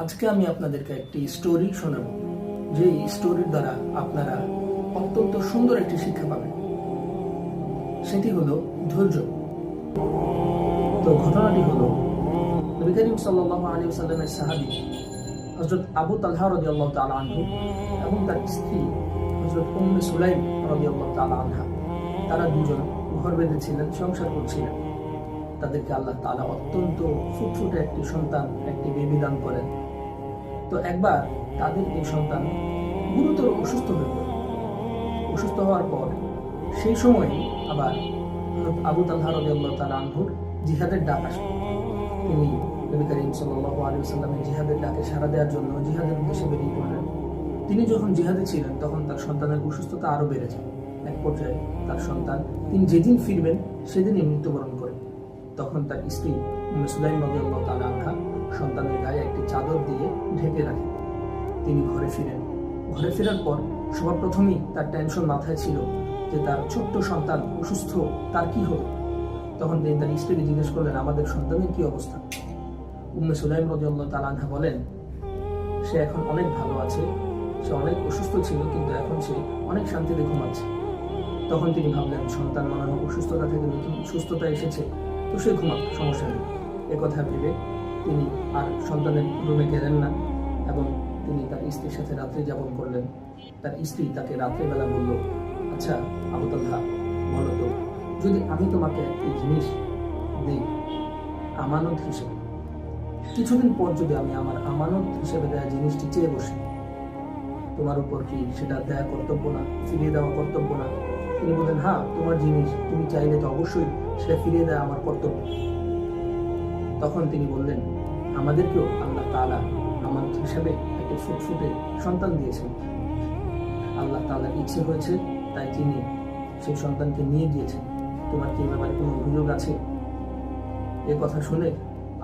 আজকে আমি আপনাদেরকে একটি স্টোরি শোনাব, যে স্টোরির দ্বারা আপনারা অত্যন্ত সুন্দর একটি শিক্ষা পাবেন। সেটি হলো ধৈর্য। তো ঘটনাটি হলো, নবী করিম ওয়াসাল্লামের সাহাবী হযরত আবু তালহা রাদিয়াল্লাহু তাআলা আনহু এবং তার স্ত্রী হযরত উম্মে সুলাইম রাদিয়াল্লাহু তাআলা আনহা, তারা দুজন ঘর বেঁধেছিলেন, সংসার করছিলেন। তাদেরকে আল্লাহ তাআলা অত্যন্ত ফুটফুটে একটি সন্তান, একটি বেবি দান করেন। তো একবার তাদের এই সন্তান গুরুতর অসুস্থ হয়ে পড়ে। অসুস্থ হওয়ার পর সেই সময় আবার আবু তালহা রাদিয়াল্লাহু তাআলা আনহুর জিহাদের ডাক আসে। তিনি নবী করিম সাল্লাল্লাহু আলাইহি ওয়াসাল্লামের জিহাদের ডাকে সাড়া দেওয়ার জন্য জিহাদের উদ্দেশ্যে বেরিয়ে পড়লেন। তিনি যখন জিহাদে ছিলেন, তখন তার সন্তানের অসুস্থতা আরও বেড়ে যায়। এক পর্যায়ে তার সন্তান, তিনি যেদিন ফিরবেন, সেদিনই মৃত্যুবরণ করেন। তখন তার স্ত্রী উম্মে সুলাইম রাদিয়াল্লাহু তাআলা আনহা সন্তানের গায়ে একটি চাদর দিয়ে ঢেকে রাখেন তিনি ঘরে ফিরেন। ঘরে ফেরার পর সবার প্রথমেই তার টেনশন মাথায় ছিল যে তার ছোট্ট সন্তান অসুস্থ, তার কি হলো তখন তিনি তার স্ত্রীকে জিজ্ঞেস করলেন, আমাদের সন্তানের কি অবস্থা? উম্মে সুলাইম রাদিয়াল্লাহু তাআলা আনহা বলেন, সে এখন অনেক ভালো আছে, সে অনেক অসুস্থ ছিল, কিন্তু এখন সে অনেক শান্তিতে ঘুমাচ্ছে। তখন তিনি ভাবলেন, সন্তান মনে হয় অসুস্থতা থেকে নতুন সুস্থতা এসেছে। তো সে ঘুমাক সমস্যা নেই। এ কথা ভেবে তিনি আর সন্তানের রুমে গেলেন না এবং তিনি তার স্ত্রীর সাথে রাত্রি যাপন করলেন। তার স্ত্রী তাকে রাত্রেবেলা বলল আচ্ছা আবু তালহা বলো তো, যদি আমি তোমাকে একটি জিনিস দিই, আমানত হিসেবে, কিছুদিন পর যদি আমি আমার আমানত হিসেবে দেওয়া জিনিসটি চেয়ে বসি, তোমার উপর কি সেটা দেয়া কর্তব্য না, ফিরিয়ে দেওয়া কর্তব্য না? তিনি বললেন হ্যাঁ তোমার জিনিস তুমি চাইলে তো অবশ্যই সেটা ফিরিয়ে দেওয়া আমার কর্তব্য। তখন তিনি বললেন, আমাদেরকেও আল্লাহ তালা আমানত হিসাবে একটি ফুটফুটে সন্তান দিয়েছেন। আল্লাহ তাআলার ইচ্ছে হয়েছে, তাই তিনি সেই সন্তানকে নিয়ে গিয়েছেন। তোমার কি ব্যাপারে কোনো অভিযোগ আছে? এ কথা শুনে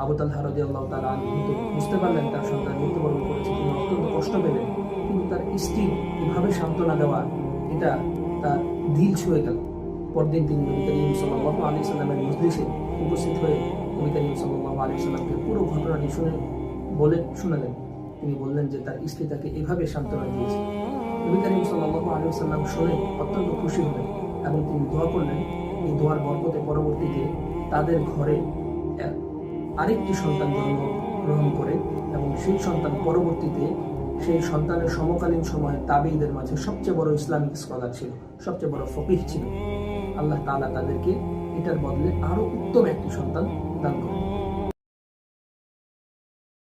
আবু তালহা রাদিয়াল্লাহু তাআলা আনহু তো বুঝতে পারলেন তার সন্তান মৃত্যুবরণ করেছে। তিনি অত্যন্ত কষ্ট পেলেন, কিন্তু তার স্ত্রী এভাবে সান্ত্বনা দেওয়া, এটা তার দিল ছুঁয়ে গেল পরদিন তিনি নবী করিম সাল্লাল্লাহু আলাইহি সাল্লামের মজলিসে উপস্থিত হয়ে নবী করিম সাল্লাল্লাহু আলাইহি সাল্লামকে পুরো ঘটনাটি শুনে বলে শোনালেন। তিনি বললেন যে তার স্ত্রী তাকে এভাবে সান্ত্বনা দিয়েছে। নবী করিম সাল্লাল্লাহু আলাইহি সাল্লাম শুনে অত্যন্ত খুশি হলেন এবং তিনি দোয়া করলেন, এই দোয়ার বরকতে পরবর্তীতে তাদের ঘরে আরেকটি সন্তান জন্ম গ্রহণ করে এবং সেই সন্তান পরবর্তীতে সেই সন্তানের সমকালীন সময়ে তাবেইদের মাঝে সবচেয়ে বড় ইসলামিক স্কলার ছিল, সবচেয়ে বড় ফকির ছিল। আল্লাহ তালা তাদেরকে এটার বদলে আরও উত্তম একটি সন্তান দান করেন।